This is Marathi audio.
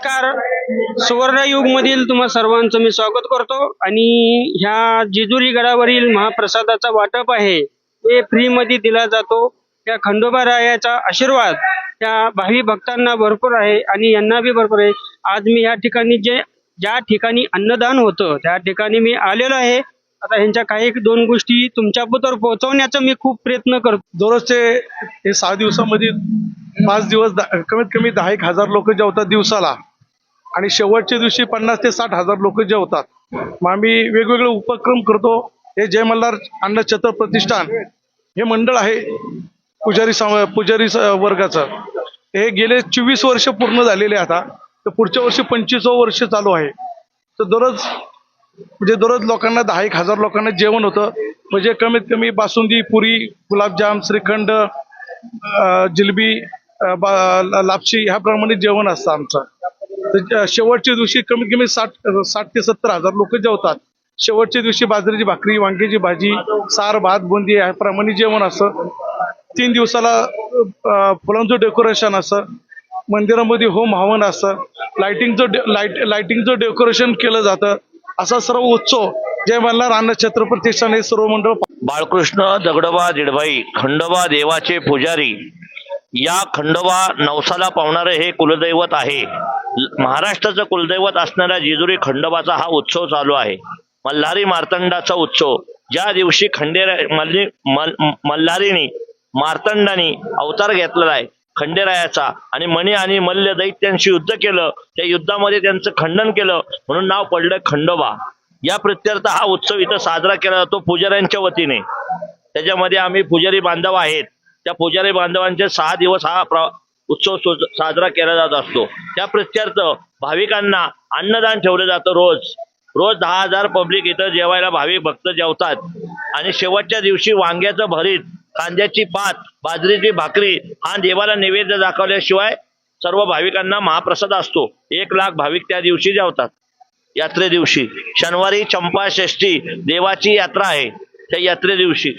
नमस्कार. सुवर्ण युग मधील तुम्हा सर्वांचं मी स्वागत करतो आणि ह्या जेजुरी गडावरील महाप्रसादाचा वाटप आहे ते फ्री मध्ये दिला जातो. त्या खंडोबा रायाचा आशीर्वाद त्या भावी भक्तांना भरपूर आहे आणि यांना बी भरपूर आहे. आज मी या ठिकाणी जे ज्या ठिकाणी अन्नदान होतं त्या ठिकाणी मी आलेलो आहे. आता ह्यांच्या काही दोन गोष्टी तुमच्याबद्दल पोहोचवण्याचा मी खूप प्रयत्न करतो. दररोजचे हे सहा दिवसामध्ये पाच दिवस कमीत कमी दहा एक हजार लोक जेवतात दिवसाला. आणि शेवटच्या दिवशी पन्नास ते साठ हजार लोक जेवतात. मग आम्ही वेगवेगळे उपक्रम करतो. हे जय मल्हार अन्न छत्र प्रतिष्ठान हे मंडळ आहे पुजारी पुजारी स- वर्गाचं. हे गेले चोवीस वर्ष पूर्ण झालेले आहे आता. तर पुढच्या वर्षी पंचवीसावं वर्ष चालू आहे. तर दररोज म्हणजे दररोज लोकांना दहा एक हजार लोकांना जेवण होतं. म्हणजे कमीत कमी बासुंदी पुरी गुलाबजाम श्रीखंड जिलबी लापशी ह्याप्रमाणे जेवण असतं आमचं. तर शेवटच्या दिवशी कमीत कमी साठ साठ ते सत्तर हजार लोक जेवतात. शेवटच्या दिवशी बाजरीची भाकरी वांग्याची भाजी सार भात बुंदी याप्रमाणे जेवण असं. तीन दिवसाला फुलांचं डेकोरेशन असं. मंदिरामध्ये होम हवन असतं लाइटिंगचं डे- लाइट लाइटिंगचं डेकोरेशन केलं जातं. असा सर्व उत्सव जय मल्हार अन्न छत्र प्रतिष्ठान हे सर्व मंडळ बाळकृष्ण दगडोबा दिडभाई खंडोबा देवाचे पुजारी. या खंडोबा नवसाला पावणारे हे कुलदैवत आहे. महाराष्ट्राचं कुलदैवत असणाऱ्या जेजुरी खंडोबाचा हा उत्सव चालू आहे. मल्हारी मार्तंडाचा उत्सव. ज्या दिवशी खंडेरा मल्ली मल अवतार घेतलेला आहे खंडेरायाचा आणि मणी आणि मल्ल दैत्यांशी युद्ध केलं त्या युद्धामध्ये त्यांचं खंडन केलं म्हणून नाव पडलं खंडोबा. या प्रत्यर्थ हा उत्सव इथं साजरा केला जातो पुजाऱ्यांच्या वतीने. त्याच्यामध्ये आम्ही पुजारी बांधव आहेत. त्या पुजारी बांधवांचे सहा दिवस हा प्र- उत्सव साजरा केला जात असतो. त्या प्रत्यर्थ भाविकांना अन्नदान ठेवलं जातं रोज. रोज दहा हजार पब्लिक इथं जेवायला भाविक भक्त जेवतात. आणि शेवटच्या दिवशी वांग्याचं भरीत कांद्याची पात बाजरीची भाकरी हा देवाला नैवेद्य दाखवल्याशिवाय सर्व भाविकांना महाप्रसाद असतो. एक लाख भाविक त्या दिवशी जेवतात. यात्रे दिवशी. शनिवारी चंपा षष्ठी देवाची यात्रा आहे. त्या यात्रे दिवशी